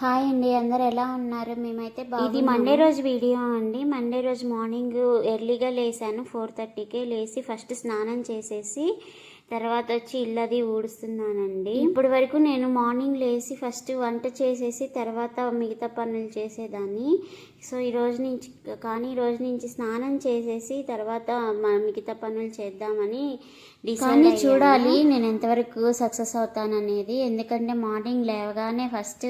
Hi అండి అందరు ఎలా ఉన్నారు? మేమైతే ఇది మండే రోజు వీడియో అండి. మండే రోజు మార్నింగ్ ఎర్లీగా లేసాను. ఫోర్ థర్టీకే లేచి ఫస్ట్ స్నానం చేసేసి తర్వాత వచ్చి ఇల్లది ఊడుస్తున్నానండి. ఇప్పటి వరకు నేను మార్నింగ్ లేచి ఫస్ట్ వంట చేసేసి తర్వాత మిగతా పనులు చేసేదాన్ని. సో ఈ రోజు నుంచి కానీ ఈ రోజు నుంచి స్నానం చేసేసి తర్వాత మిగతా పనులు చేద్దామని కానీ చూడాలి నేను ఎంతవరకు సక్సెస్ అవుతాననేది. ఎందుకంటే మార్నింగ్ లేవగానే ఫస్ట్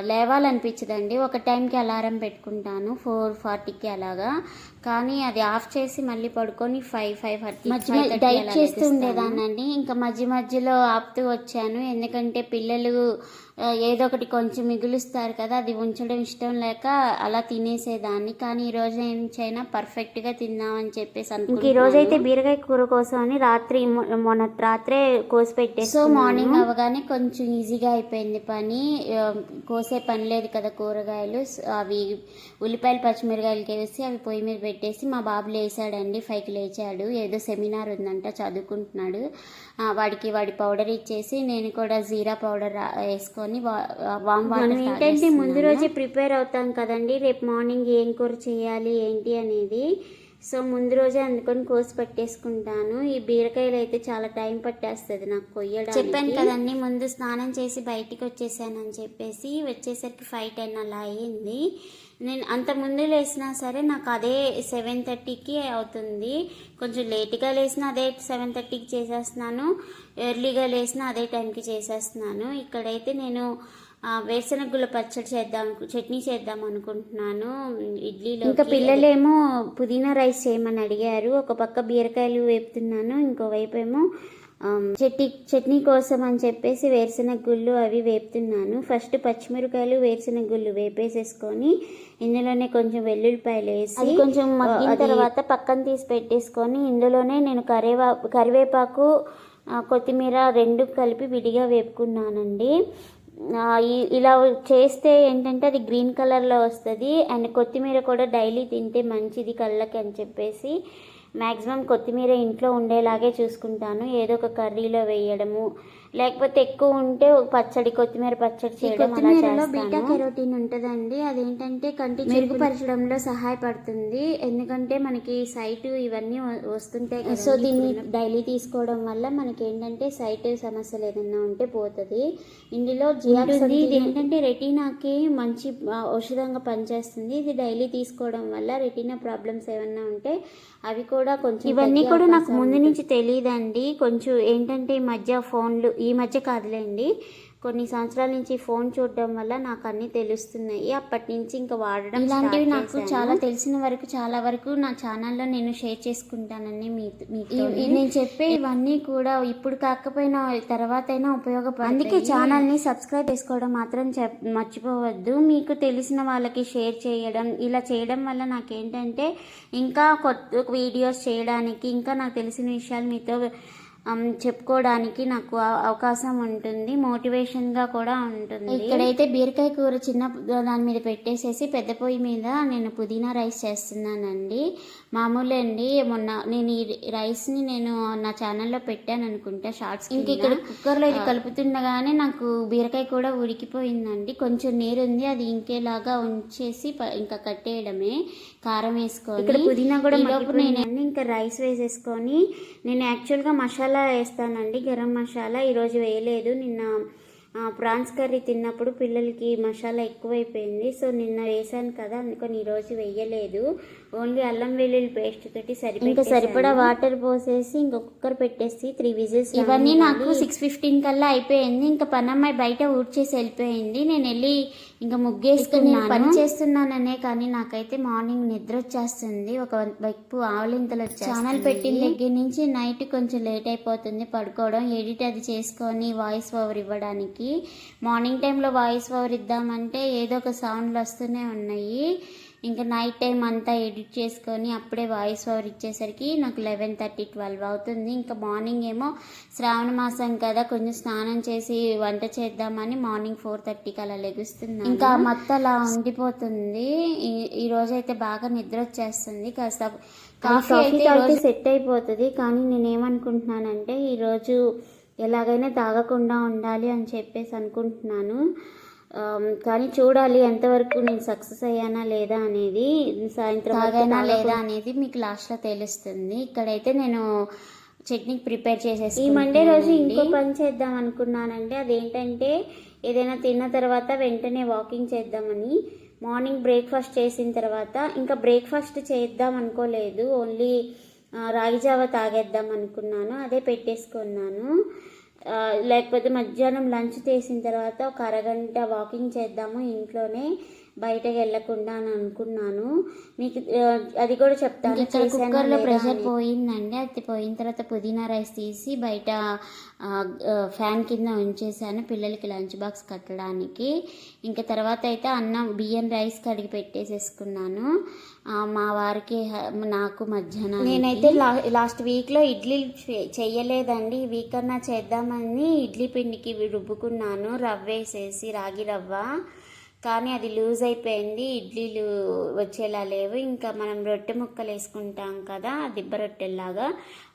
లేవాలనిపించదండి. ఒక టైంకి అలారం పెట్టుకుంటాను. ఫోర్ ఫార్టీకి అలాగా. కానీ అది ఆఫ్ చేసి మళ్ళీ పడుకొని ఫైవ్ ఫైవ్ థర్టీ డైట్ చేస్తూ ఉండేదానండి ఇంకా మధ్య మధ్యలో ఆపుతూ వచ్చాను. ఎందుకంటే పిల్లలు ఏదో ఒకటి కొంచెం మిగులుస్తారు కదా అది ఉంచడం ఇష్టం లేక అలా తినేసేదాన్ని. కానీ ఈ రోజు నుంచైనా పర్ఫెక్ట్గా తిందామని చెప్పేసి ఇంక ఈ రోజు అయితే బీరకాయ కూర కోసం అని రాత్రి మొన్న రాత్రే కోసి పెట్టేసి సో మార్నింగ్ అవగానే కొంచెం ఈజీగా అయిపోయింది పని. కోసే పని లేదు కదా కూరగాయలు. అవి ఉల్లిపాయలు పచ్చిమిరకాయలు వేసి అవి పొయ్యి మీద పెట్టేసి మా బాబు లేచాడండి ఫైవ్కి లేచాడు. ఏదో సెమినార్ ఉందంట చదువుకుంటున్నాడు. వాడికి వాడి పౌడర్ ఇచ్చేసి నేను కూడా జీరా పౌడర్ వేసుకొని వామ్ వాటర్ ఏంటంటే ముందు రోజే ప్రిపేర్ అవుతాం కదండి. రేపు మార్నింగ్ ఏం కూర చేయాలి ఏంటి అనేది సో ముందు రోజే అందుకొని కోసి పెట్టేసుకుంటాను. ఈ బీరకాయలు అయితే చాలా టైం పట్టేస్తుంది నాకు కొయ్యడం చెప్పాను కదండి ముందు స్నానం చేసి బయటికి వచ్చేసానని చెప్పేసి వచ్చేసరికి ఫైవ్ టెన్ అలా అయ్యింది నేను అంత ముందు లేసినా సరే నాకు అదే సెవెన్ థర్టీకి అవుతుంది. కొంచెం లేట్గా లేసిన అదే సెవెన్ థర్టీకి చేసేస్తున్నాను. ఎర్లీగా లేసిన అదే టైంకి చేసేస్తున్నాను. ఇక్కడైతే నేను వేరుశనగుల పచ్చడి చేద్దాం చట్నీ చేద్దాం అనుకుంటున్నాను. ఇడ్లీలో ఇంకా పిల్లలేమో పుదీనా రైస్ చేయమని అడిగారు. ఒక పక్క బీరకాయలు వేపుతున్నాను ఇంకోవైపు ఏమో చట్నీ చట్నీ కోసం అని చెప్పేసి వేరుశనగ గుళ్ళు అవి వేపుతున్నాను. ఫస్ట్ పచ్చిమిరకాయలు వేరుశనగ గుళ్ళు వేపేసేసుకొని ఇందులోనే కొంచెం వెల్లుల్లిపాయలు వేసి కొంచెం మగ్గిన తర్వాత పక్కన తీసి పెట్టేసుకొని ఇందులోనే నేను కరివే కరివేపాకు ఆ, కొత్తిమీర రెండు కలిపి విడిగా వేపుకున్నానండి. ఇలా చేస్తే ఏంటంటే అది గ్రీన్ కలర్లో వస్తుంది. అండ్ కొత్తిమీర కూడా డైలీ తింటే మంచిది కళ్ళకి అని చెప్పేసి మ్యాక్సిమం కొత్తిమీర ఇంట్లో ఉండేలాగే చూసుకుంటాను. ఏదో ఒక కర్రీలో వేయడము లేకపోతే ఎక్కువ ఉంటే పచ్చడి కొత్తిమీర పచ్చడి చేయడం చేస్తాను. బీటా కెరోటిన్ ఉంటుందండి. అదేంటంటే కంటి మెరుగుపరచడంలో సహాయపడుతుంది. ఎందుకంటే మనకి సైట్ ఇవన్నీ వస్తుంటాయి సో దీన్ని డైలీ తీసుకోవడం వల్ల మనకి ఏంటంటే సైట్ సమస్యలు ఏదైనా ఉంటే పోతుంది. ఇందులో జియాక్సన్ ఇది ఏంటంటే రెటీనాకి మంచి ఔషధంగా పనిచేస్తుంది. ఇది డైలీ తీసుకోవడం వల్ల రెటీనా ప్రాబ్లమ్స్ ఏమన్నా ఉంటే అవి కూడా కొంచెం ఇవన్నీ కూడా నాకు ముందు నుంచి తెలియదండి కొంచెం ఏంటంటే ఈ మధ్య ఫోన్లు ఈ మధ్య కాదులేండి. కొన్ని సంవత్సరాల నుంచి ఫోన్ చూడడం వల్ల నాకు అన్ని తెలుస్తున్నాయి. అప్పటి నుంచి ఇంకా వాడడం ఇలాంటివి నాకు చాలా తెలిసిన వరకు చాలా వరకు నా ఛానల్లో నేను షేర్ చేసుకుంటానండి మీ మీతో నేను చెప్పే ఇవన్నీ కూడా ఇప్పుడు కాకపోయినా తర్వాత అయినా ఉపయోగపడతాయి. అందుకే ఛానల్ని సబ్స్క్రైబ్ చేసుకోవడం మాత్రం చెప్ మర్చిపోవద్దు. మీకు తెలిసిన వాళ్ళకి షేర్ చేయడం ఇలా చేయడం వల్ల నాకేంటంటే ఇంకా కొత్త వీడియోస్ చేయడానికి ఇంకా నాకు తెలిసిన విషయాలు మీతో చెప్పుకోవడానికి నాకు అవ- అవకాశం ఉంటుంది మోటివేషన్గా కూడా ఉంటుంది. ఇక్కడైతే బీరకాయ కూర చిన్న దాని మీద పెట్టేసేసి పెద్ద పొయ్యి మీద నేను పుదీనా రైస్ చేస్తున్నానండి. మామూలు అండి మొన్న నేను ఈ రైస్ని నేను నా ఛానల్లో పెట్టాను అనుకుంటా షార్ట్స్ ఇంక ఇక్కడ కుక్కర్లో ఇది కలుపుతుండగానే నాకు బీరకాయ కూడా ఉడికిపోయిందండి. కొంచెం నీరు ఉంది అది ఇంకేలాగా ఉంచేసి ఇంకా కట్టేయడమే కారం వేసుకొని. ఇక్కడ పుదీనా కూడా నేను ఇంకా రైస్ వేసేసుకొని నేను యాక్చువల్గా మసాలా వేస్తానండి. గరం మసాలా ఈరోజు వేయలేదు. నిన్న ప్రాన్స్ కర్రీ తిన్నప్పుడు పిల్లలకి మసాలా ఎక్కువైపోయింది. సో నిన్న వేసాను కదా అందుకని ఈరోజు వేయలేదు. ఓన్లీ అల్లం వెల్లుల్లి పేస్ట్ తోటి సరి ఇంకా సరిపడా వాటర్ పోసేసి ఇంకా కుక్కర్ పెట్టేసి త్రీ విజిల్స్ ఇవన్నీ నాకు సిక్స్ ఫిఫ్టీన్ కల్లా అయిపోయింది. ఇంకా పనమ్మాయి బయట ఊడ్చేసి వెళ్ళిపోయింది. నేను వెళ్ళి ఇంకా ముగ్గేసుకుని పని చేస్తున్నాననే కానీ నాకైతే మార్నింగ్ నిద్ర వచ్చేస్తుంది. ఒక వైపు ఆవలింతలు వచ్చి ఛానల్ పెట్టిన దగ్గర నుంచి నైట్ కొంచెం లేట్ అయిపోతుంది పడుకోవడం. ఎడిట్ అది చేసుకొని వాయిస్ ఓవర్ ఇవ్వడానికి. మార్నింగ్ టైంలో వాయిస్ ఓవర్ ఇద్దామంటే ఏదో ఒక సౌండ్లు వస్తూనే ఉన్నాయి. ఇంకా నైట్ టైం అంతా ఎడిట్ చేసుకొని అప్పుడే వాయిస్ ఓవర్ ఇచ్చేసరికి నాకు లెవెన్ థర్టీ ట్వెల్వ్ అవుతుంది. ఇంకా మార్నింగ్ ఏమో శ్రావణ మాసం కదా కొంచెం స్నానం చేసి వంట చేద్దామని మార్నింగ్ ఫోర్ థర్టీకి అలా లెగుస్తున్నాను. ఇంకా మత్తు అలా ఉండిపోతుంది. ఈ- రోజు అయితే బాగా నిద్ర వచ్చేస్తుంది. కాస్త కాఫీ అయితే సెట్ అయిపోతుంది. కానీ నేను ఏమనుకుంటున్నానంటే ఈరోజు ఎలాగైనా తాగకుండా ఉండాలి అని చెప్పేసి అనుకుంటున్నాను. కానీ చూడాలి ఎంతవరకు నేను సక్సెస్ అయ్యానా లేదా అనేది సాయంత్రం తాగానా లేదా అనేది మీకు లాస్ట్లో తెలుస్తుంది. ఇక్కడైతే నేను చట్నీ ప్రిపేర్ చేసేసి ఈ మండే రోజు ఇంకో పని చేద్దాం అనుకున్నానండి. అదేంటంటే ఏదైనా తిన్న తర్వాత వెంటనే వాకింగ్ చేద్దామని మార్నింగ్ బ్రేక్ఫాస్ట్ చేసిన తర్వాత ఇంకా బ్రేక్ఫాస్ట్ చేద్దాం అనుకోలేదు. ఓన్లీ రాగి జావ తాగేద్దాం అనుకున్నాను అదే పెట్టేసుకున్నాను. లేకపోతే మధ్యాహ్నం లంచ్ చేసిన తర్వాత ఒక అరగంట వాకింగ్ చేద్దాము ఇంట్లోనే. బయటకు వెళ్ళకుండా అని అనుకున్నాను. మీకు అది కూడా చెప్తాను. ఇక్కడ కుక్కర్లో ప్రెషర్. పోయిందండి. అది పోయిన తర్వాత పుదీనా రైస్ తీసి బయట ఫ్యాన్ కింద ఉంచేసాను పిల్లలకి లంచ్ బాక్స్ కట్టడానికి. ఇంకా తర్వాత అయితే అన్నం బియ్యం రైస్ కడిగి పెట్టేసేసుకున్నాను. మా వారికి నాకు మధ్యాహ్నం నేనైతే లా లాస్ట్ వీక్లో ఇడ్లీ చే- చెయ్యలేదండి. ఈ వీక్ అన్నా చేద్దామని ఇడ్లీ పిండికి రుబ్బుకున్నాను. రవ్వ వేసేసి రాగి రవ్వ. కానీ అది లూజ్ అయిపోయింది ఇడ్లీలు వచ్చేలా లేవు. ఇంకా మనం రొట్టె ముక్కలు వేసుకుంటాం కదా దిబ్బ రొట్టెల్లాగా.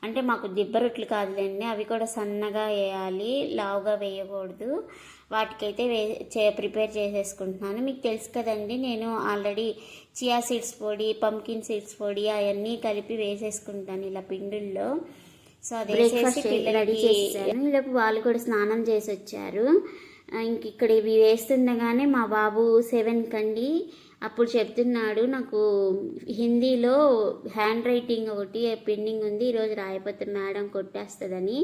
అంటే మాకు దిబ్బ రొట్టెలు కాదులేండి అవి కూడా సన్నగా వేయాలి లావుగా వేయకూడదు. వాటికైతే వే చే ప్రిపేర్ చేసేసుకుంటున్నాను. మీకు తెలుసు కదండి నేను ఆల్రెడీ చియా సీడ్స్ పొడి పంకిన్ సీడ్స్ పొడి అవన్నీ కలిపి వేసేసుకుంటాను ఇలా పిండుల్లో. సో అది వేసేసి రెడీ పిల్లలకి చేసేసాను. ఈలోపు వాళ్ళు కూడా స్నానం చేసి వచ్చారు ఇంక ఇక్కడ ఇవి వేస్తుండగానే మా బాబు సెవెన్ కండి. అప్పుడు చెప్తున్నాడు నాకు హిందీలో హ్యాండ్ రైటింగ్ ఒకటి పెండింగ్ ఉంది ఈరోజు రాయపోతే మేడం కొట్టేస్తుందని.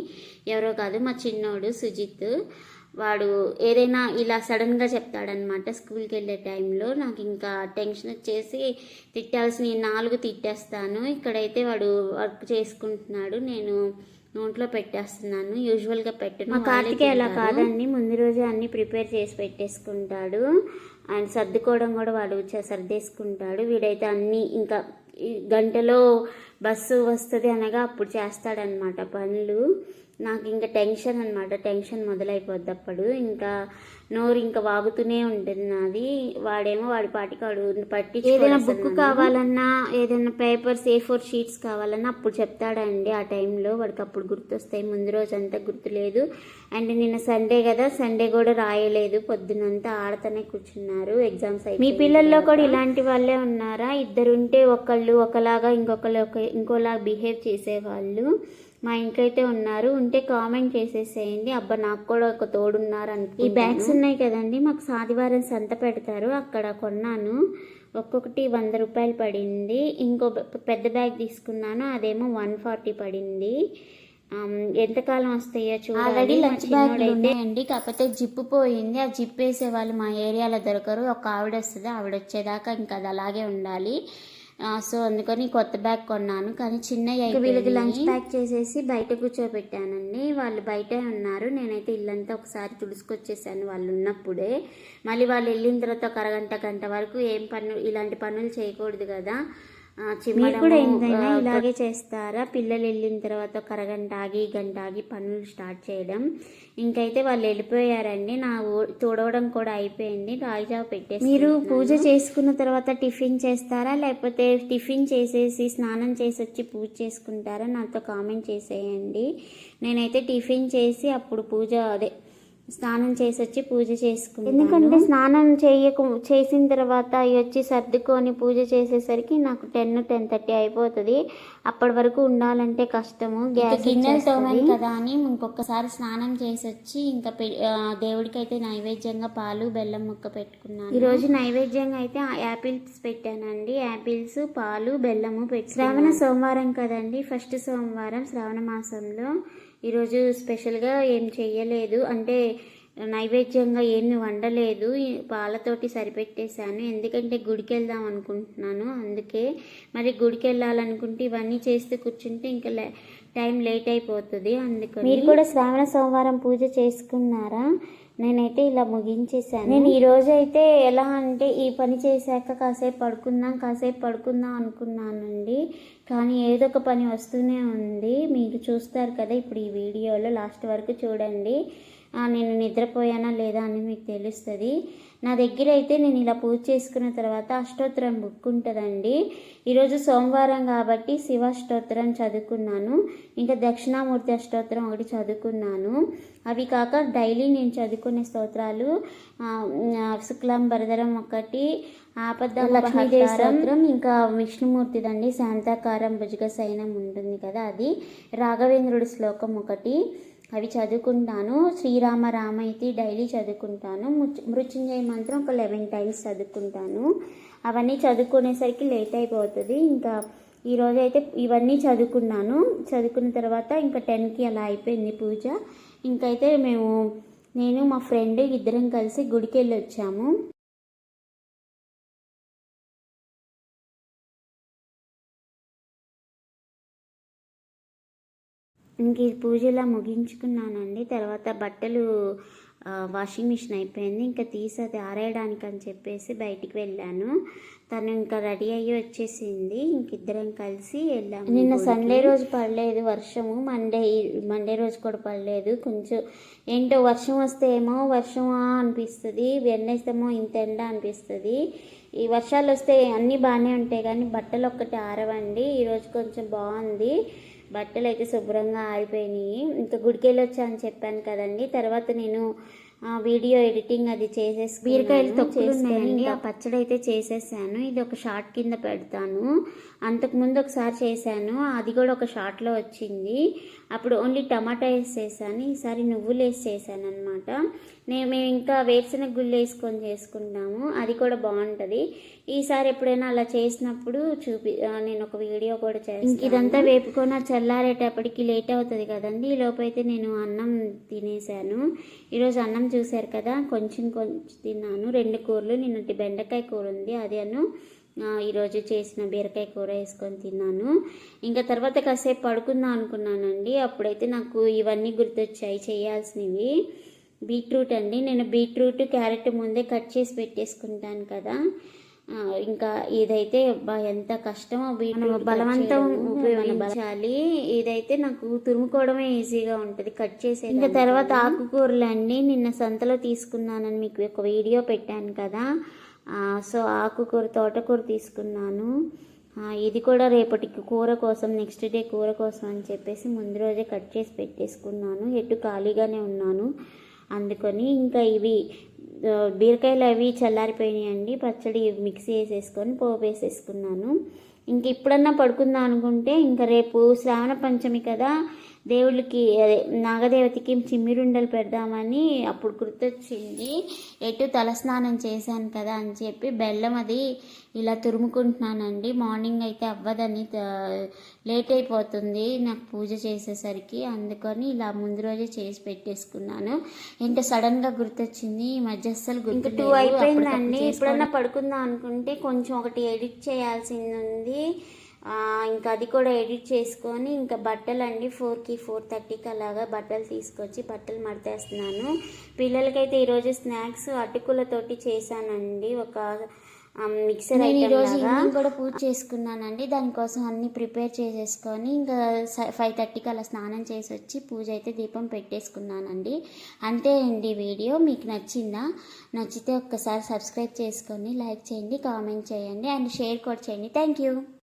ఎవరో కాదు మా చిన్నోడు సుజిత్. వాడు ఏదైనా ఇలా సడన్గా చెప్తాడనమాట స్కూల్కి వెళ్ళే టైంలో. నాకు ఇంకా టెన్షన్ వచ్చేసి తిట్టాల్సిన నాలుగు తిట్టేస్తాను. ఇక్కడైతే వాడు వర్క్ చేసుకుంటున్నాడు. నేను నోట్లో పెట్టేస్తున్నాను. యూజువల్గా పెట్టను. మా కార్తికే అలా కాదండి. ముందు రోజే అన్ని ప్రిపేర్ చేసి పెట్టేసుకుంటాడు. అండ్ సర్దుకోవడం కూడా వాడు సర్దేసుకుంటాడు. వీడైతే అన్ని ఇంకా గంటలో బస్సు వస్తుంది అనగా అప్పుడు చేస్తాడనమాట పనులు. నాకు ఇంకా టెన్షన్ అనమాట టెన్షన్ మొదలైపోద్ది అప్పుడు. ఇంకా నోరు ఇంకా వాగుతూనే ఉంటుంది నాది. వాడేమో వాడి పాటికి వాడు పట్టి ఏదైనా బుక్ కావాలన్నా ఏదైనా పేపర్స్ ఏ ఫోర్ షీట్స్ కావాలన్నా అప్పుడు చెప్తాడండి. ఆ టైంలో వాడికి అప్పుడు గుర్తొస్తాయి. ముందు రోజు అంతా గుర్తులేదు అండ్ నిన్న సండే కదా సండే కూడా రాయలేదు. పొద్దునంతా ఆడతానే కూర్చున్నారు. ఎగ్జామ్స్ మీ పిల్లల్లో కూడా ఇలాంటి వాళ్ళే ఉన్నారా? ఇద్దరు ఉంటే ఒకళ్ళు ఒకలాగా ఇంకొకళ్ళు ఒక ఇంకోలాగా బిహేవ్ చేసేవాళ్ళు. మా ఇంట్లో అయితే ఉన్నారు ఉంటే కామెంట్ చేసేసేయండి. అబ్బా నాకు కూడా ఒక తోడున్నారు ఈ బ్యాగ్స్ ఉన్నాయి కదండి మాకు సాదివారం సంత పెడతారు అక్కడ కొన్నాను. ఒక్కొక్కటి వంద రూపాయలు పడింది. ఇంకో పెద్ద బ్యాగ్ తీసుకున్నాను అదేమో వన్ ఫార్టీ పడింది. ఎంతకాలం వస్తాయో చూడాలి. ఆల్రెడీ లంచ్ బ్యాగ్లు చిన్నోడైతే ఉన్నాయండి. కాకపోతే జిప్పు పోయింది. ఆ జిప్ వేసే వాళ్ళు మా ఏరియాలో దొరకరు. ఒక ఆవిడ వస్తుంది ఆవిడ వచ్చేదాకా ఇంకా అది అలాగే ఉండాలి. సో అందుకని కొత్త బ్యాగ్ కొన్నాను. కానీ చిన్నవి ఇంకా వీళ్ళకి లంచ్. ప్యాక్ చేసేసి బయట కూర్చోబెట్టానండి. వాళ్ళు బయటే ఉన్నారు. నేనైతే ఇల్లంతా ఒకసారి తుడుచుకొచ్చేసాను వాళ్ళు ఉన్నప్పుడే. మళ్ళీ వాళ్ళు వెళ్ళిన తర్వాత ఒక అరగంట గంట వరకు ఏం పనులు ఇలాంటి పనులు చేయకూడదు కదా. చిమ్మడము, కూడా ఆ, ఇలాగే చేస్తారా? పిల్లలు వెళ్ళిన తర్వాత ఒక అరగంట ఆగి గంట ఆగి పనులు స్టార్ట్ చేయడం. ఇంకైతే వాళ్ళు వెళ్ళిపోయారండి. నా తుడవడం కూడా అయిపోయింది. రాయిజావ పెట్టేసి మీరు పూజ చేసుకున్న తర్వాత టిఫిన్ చేస్తారా? లేకపోతే టిఫిన్ చేసేసి స్నానం చేసి వచ్చి పూజ చేసుకుంటారా? నాతో కామెంట్ చేసేయండి. నేనైతే టిఫిన్ చేసి అప్పుడు పూజ అదే స్నానం చేసి వచ్చి పూజ చేసుకుంటాను. ఎందుకంటే స్నానం చేయకు చేసిన తర్వాత అవి వచ్చి సర్దుకొని పూజ చేసేసరికి నాకు టెన్ టెన్ థర్టీ అయిపోతుంది. అప్పటి వరకు ఉండాలంటే కష్టము గ్యాస్ గిన్నెలు తోమాను. కదా అని ఇంకొకసారి స్నానం చేసి వచ్చి ఇంకా దేవుడికైతే నైవేద్యంగా పాలు బెల్లం ముక్క పెట్టుకున్నాను. ఈ రోజు నైవేద్యంగా అయితే యాపిల్స్ పెట్టానండి. యాపిల్స్ పాలు బెల్లము పెట్టి శ్రావణ సోమవారం కదండి ఫస్ట్ సోమవారం శ్రావణ మాసంలో. ఈరోజు స్పెషల్గా ఏం చేయలేదు అంటే నైవేద్యంగా ఏమి వండలేదు. పాలతోటి సరిపెట్టేశాను. ఎందుకంటే గుడికి వెళ్దాం అనుకుంటున్నాను. అందుకే మరి గుడికి వెళ్ళాలనుకుంటే ఇవన్నీ చేస్తూ కూర్చుంటే ఇంకా లే- టైం లేట్ అయిపోతుంది అందుకని. మీరు కూడా శ్రావణ సోమవారం పూజ చేసుకున్నారా? నేనైతే ఇలా ముగించేశాను. నేను ఈ అయితే ఎలా అంటే ఈ పని చేశాక కాసేపు పడుకుందాం కాసేపు పడుకుందాం అనుకున్నానండి. కానీ ఏదో ఒక పని వస్తూనే ఉంది. మీరు చూస్తారు కదా ఇప్పుడు ఈ వీడియోలో లాస్ట్ వరకు చూడండి. నేను నిద్రపోయానా లేదా అని మీకు తెలుస్తుంది. నా దగ్గర అయితే నేను ఇలా పూజ చేసుకున్న తర్వాత అష్టోత్తరం బుక్ ఉంటుందండి. ఈరోజు సోమవారం కాబట్టి శివ అష్టోత్తరం చదువుకున్నాను. ఇంకా దక్షిణామూర్తి అష్టోత్తరం ఒకటి చదువుకున్నాను. అవి కాక డైలీ నేను చదువుకునే స్తోత్రాలు శుక్లం భరధరం ఒకటి ఆపద లక్ష్మీదేవి స్తోత్రం ఇంకా విష్ణుమూర్తిదండి శాంతాకారం భుజగ సైనం ఉంటుంది కదా అది రాఘవేంద్రుడి శ్లోకం ఒకటి. అవి చదువుకుంటాను. శ్రీరామ రామైతి డైలీ చదువుకుంటాను. మృత్యుంజయ మంత్రం ఒక లెవెన్ టైమ్స్ చదువుకుంటాను. అవన్నీ చదువుకునేసరికి లేట్ అయిపోతుంది. ఇంకా ఈరోజు అయితే ఇవన్నీ చదువుకున్నాను. చదువుకున్న తర్వాత ఇంకా టెన్కి అలా అయిపోయింది పూజ. ఇంకైతే మేము నేను మా ఫ్రెండ్ ఇద్దరం కలిసి గుడికి వెళ్ళి వచ్చాము ఇంక ఈ పూజ ఇలా ముగించుకున్నానండి. తర్వాత బట్టలు వాషింగ్ మిషన్ అయిపోయింది. ఇంకా తీసి అది ఆరేయడానికి అని చెప్పేసి బయటికి వెళ్ళాను. తను ఇంకా రెడీ అయ్యి వచ్చేసింది. ఇంక ఇద్దరం కలిసి వెళ్ళాము నిన్న సండే రోజు పడలేదు వర్షము. మండే మండే రోజు కూడా పడలేదు. కొంచెం ఏంటో వర్షం వస్తే ఏమో వర్షమా అనిపిస్తుంది వెన్నేస్తేమో ఇంత ఎండ అనిపిస్తుంది. ఈ వర్షాలు వస్తే అన్నీ బాగానే ఉంటాయి కానీ బట్టలు ఒక్కటి ఆరవండి. ఈరోజు కొంచెం బాగుంది. బట్టలు అయితే శుభ్రంగా ఆరిపోయినాయి ఇంకా గుడికి వెళ్ళి వచ్చా అని చెప్పాను కదండి. తర్వాత నేను వీడియో ఎడిటింగ్ అది చేసేసి బీరకాయలు తొక్కులు ఉన్నాయండి. ఆ పచ్చడి అయితే చేసేసాను. ఇది ఒక షార్ట్ కింద పెడతాను. అంతకుముందు ఒకసారి చేశాను. అది కూడా ఒక షార్ట్లో వచ్చింది. అప్పుడు ఓన్లీ టమాటా వేసి చేశాను. ఈసారి నువ్వులు వేసి చేశాను అనమాట నేను మేము ఇంకా వేరుశనగ గుళ్ళు వేసుకొని చేసుకుంటాము. అది కూడా బాగుంటుంది. ఈసారి ఎప్పుడైనా అలా చేసినప్పుడు చూపి నేను ఒక వీడియో కూడా చేస్తాను. ఇదంతా వేపుకొని చల్లారేటప్పటికి లేట్ అవుతుంది కదండి. ఈ లోపైతే అయితే నేను అన్నం తినేసాను ఈరోజు అన్నం చూశారు కదా. కొంచెం కొంచెం తిన్నాను. రెండు కూరలు. నిన్నటి బెండకాయ కూర ఉంది. అది అను ఈరోజు చేసిన బీరకాయ కూర వేసుకొని తిన్నాను. ఇంకా తర్వాత కాసేపు పడుకుందాం అనుకున్నానండి. అప్పుడైతే నాకు ఇవన్నీ గుర్తొచ్చాయి చేయాల్సినవి. బీట్రూట్ అండి. నేను బీట్రూట్ క్యారెట్ ముందే కట్ చేసి పెట్టేసుకుంటాను కదా. ఇంకా ఇదైతే ఎంత కష్టమో బీట్రూట్ బలవంతం ఉపయోగించాలి. ఇదైతే నాకు తురుముకోవడమే ఈజీగా ఉంటుంది. కట్ చేసే ఇంకా తర్వాత ఆకుకూరలు అండి నిన్న సంతలో తీసుకున్నానని మీకు ఒక వీడియో పెట్టాను కదా. సో ఆకుకూర తోటకూర తీసుకున్నాను. ఇది కూడా రేపటికి కూర కోసం నెక్స్ట్ డే కూర కోసం అని చెప్పేసి ముందు రోజే కట్ చేసి పెట్టేసుకున్నాను. ఎటు ఖాళీగానే ఉన్నాను. అందుకొని ఇంకా ఇవి బీరకాయలు అవి చల్లారిపోయినాయండి. పచ్చడి మిక్సీ వేసేసుకొని పోపు వేసేసుకున్నాను. ఇంక ఇప్పుడన్నా పడుకుందాం అనుకుంటే ఇంకా రేపు శ్రావణ పంచమి కదా. దేవుళ్ళకి అదే నాగదేవతకి చిమ్మిరుండలు పెడదామని అప్పుడు గుర్తొచ్చింది. ఎటు తలస్నానం చేశాను కదా అని చెప్పి బెల్లం అది ఇలా తురుముకుంటున్నానండి. మార్నింగ్ అయితే అవ్వదని లేట్ అయిపోతుంది నాకు పూజ చేసేసరికి. అందుకని ఇలా ముందు రోజే చేసి పెట్టేసుకున్నాను. ఏంటో సడన్గా గుర్తొచ్చింది ఈ మధ్య అస్సలు గుర్తు టూ అయిపోయిందండి. ఎప్పుడన్నా పడుకుందాం అనుకుంటే కొంచెం ఒకటి ఎడిట్ చేయాల్సింది ఉంది. ఇంకా అది కూడా ఎడిట్ చేసుకొని ఇంకా బట్టలు అండి ఫోర్కి ఫోర్ థర్టీకి అలాగా బట్టలు తీసుకొచ్చి బట్టలు మడతేస్తున్నాను. పిల్లలకైతే ఈరోజు స్నాక్స్ అటుకులతోటి చేశానండి. ఒక మిక్సర్ నేను ఐటమ్ ఈరోజు ఈవినింగ్ కూడా పూజ చేసుకున్నానండి. దానికోసం అన్ని ప్రిపేర్ చేసేసుకొని ఇంకా ఫైవ్ థర్టీకి అలా స్నానం చేసి వచ్చి పూజ అయితే దీపం పెట్టేసుకున్నానండి. అంతే అండి వీడియో. మీకు నచ్చిందా? నచ్చితే ఒక్కసారి సబ్స్క్రైబ్ చేసుకొని లైక్ చేయండి కామెంట్ చేయండి అండ్ షేర్ కూడా చేయండి. Thank you.